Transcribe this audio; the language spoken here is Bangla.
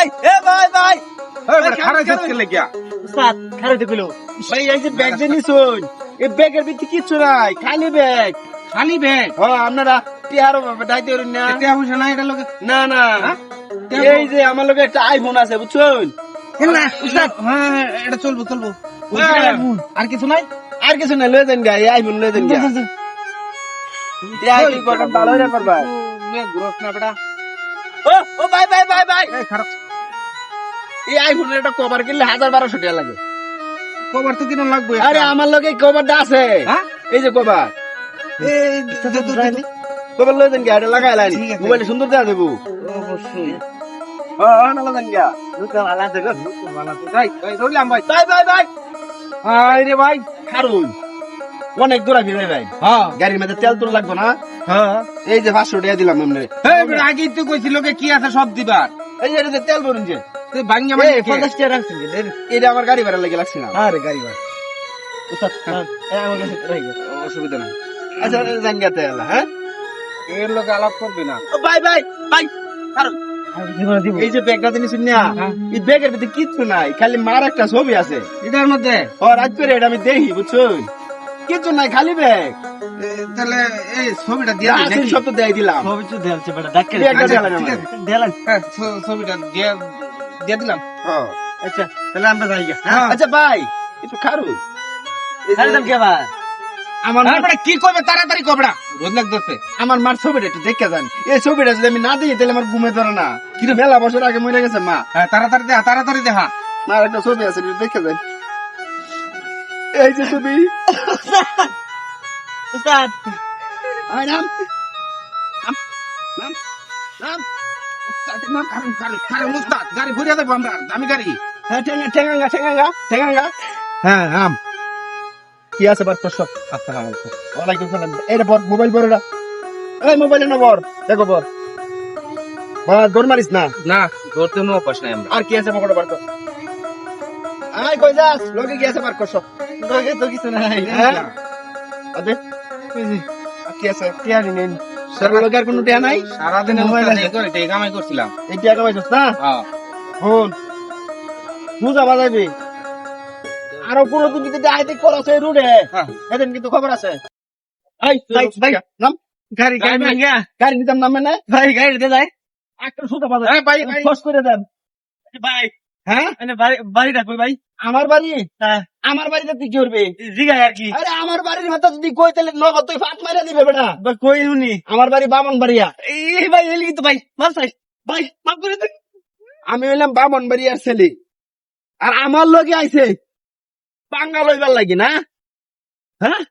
ভাই এ ভাই ভাই খারাপ হচ্ছে লেগিয়া উস্তাদ খারাপগুলো ভাই এই যে ব্যাগ যে নিছুন এই ব্যাগের ভিতরে কিচ্ছু নাই খালি ব্যাগ খালি ব্যাগ হ্যাঁ আপনারা টিহারো ডাইতে পারেন না টিয়া পয়সা নাই এটা লোকে না না হ্যাঁ? এই যে আমার লোকে একটা আইফোন আছে বুঝছেন না উস্তাদ হ্যাঁ হ্যাঁ, এটা চলবো চলবো হ্যাঁ। আর কিছু নাই আর কিছু না লয়ে যান গা আইফোন লয়ে যান গা ভালো ও ও ভাই ভাই ভাই ভাই খারাপ এই আইফোনের একটা কভার কিনলে হাজার বারোশো টাকা লাগে। কভার তো কিনা লাগবে আরে আমার লোকে কভারটা আছে। হ্যাঁ? এই যে কভার এই কভার লয়ে যান গা এটা লাগাই লাইন। মোবাইলে সুন্দর দেওয়া দেবো। অবশ্যই। অনেক দূর ভাই হ্যাঁ। গাড়ির মধ্যে তেল তুল লাগবে না? হ্যাঁ। এই যে পাঁচশো টাকা দিলাম এই আগেই তো কইছিল কে কি আছে সব দিবার। এই যে যে তেল ভরুন যে। তুই ভাঙ্গা মানে পঞ্চাশ টাকা রাখছি এটা আমার গাড়ি ভাড়া লেগে লাগছে আরে গাড়ি ভাই উস্তাদ, হ্যাঁ, অসুবিধা নাই। আচ্ছা হ্যাঁ? এর লোক আলাপ করবে না। ও ভাই ভাই ভাই কারণ এই যে ব্যাগটা জিনিস না। এই ব্যাগের ভিতরে কিচ্ছু নাই খালি মার একটা ছবি আছে। এটার মধ্যে? ও রাত করে এটা আমি দেখি বুঝছ কিচ্ছু নাই খালি ব্যাগ। তাহলে এই ছবিটা দিয়ে সব তো দিয়ে দিলাম। ছবি তো বেটা দেখ। দেলান হ্যাঁ, ছবিটা দিয়ে দিয়ে দিলাম। হ্যাঁ। আচ্ছা তাহলে আমরা যাই হ্যাঁ? আচ্ছা ভাই একটু খারু। কে ভাই আমার আরে কি করবে তাড়াতাড়ি কবড়া রোজ লাগতেছে। আমার মার ছবিটা একটু দেখে যান। এই ছবিটা যদি আমি না দিই তাহলে আমার ঘুমে ধরে না। কিন্তু মেলা বছর আগে মরে গেছে মা। হ্যাঁ তাড়াতাড়ি দেখা তাড়াতাড়ি দেখা মার একটা ছবি আছে একটু দেখে যান। এই যে ছবি। উস্তাদ আয় নাম নাম নাম। গাড়ি ঘুরে দেবো আমরা দামি গাড়ি। হ্যাঁ হ্যাঁ আম। কি আছে বার প্রশ্ন? আসসালামু আলাইকুম। ওয়ালাইকুম সালাম। এটা বর মোবাইল বড় এই মোবাইলে না বর দেখো বর। বা দৌড় মারিস না? না ধরতে নো অভ্যাস নাই আমরা। আর কি আছে পকেটে বার কর? আয় কই যাস? লোকে কি আছে বার করছ তোকে তো কিছু নাই হ্যাঁ? আবে কি আছে? সর লোকে আর কোনো টিয়া নাই? সারাদিন মোবাইল আছে। করে কামাই করছিলাম। এই টিয়া কামাইছস না? হ্যাঁ। হন বুঝা বাজাইবি আরও কোনো তুমি যদি আইতে করছ এই রুটে হ্যাঁ। এদিন কিন্তু খবর আছে। এই ভাই। নাম। গাড়ি গাড়ি ভাঙ্গা। গাড়ি নিতাম নামে না? ভাই গাড়িতে যাই। একটা সুতা বাজাই হ্যাঁ ভাই ভাই। করে দেন। ভাই হ্যাঁ? বাড়ি বাড়িটা কই ভাই। আমার বাড়ি? হ্যাঁ। আমার বাড়িতে তুই কি করবি জিগাই আর কি। আরে আমার বাড়ির মাথা যদি কই তাহলে নগদ তুই ফাট মারা দিবে বেটা। বা কই উনি? আমার বাড়ি বামন বাড়িয়া। এই ভাই এলি কিন্তু ভাই মার চাই। ভাই মাফ করে দে। আমি হইলাম বামন বাড়িয়ার ছেলে। আর আমার লগে আইছে পাঙ্গা লইবার লাগি না? হ্যাঁ?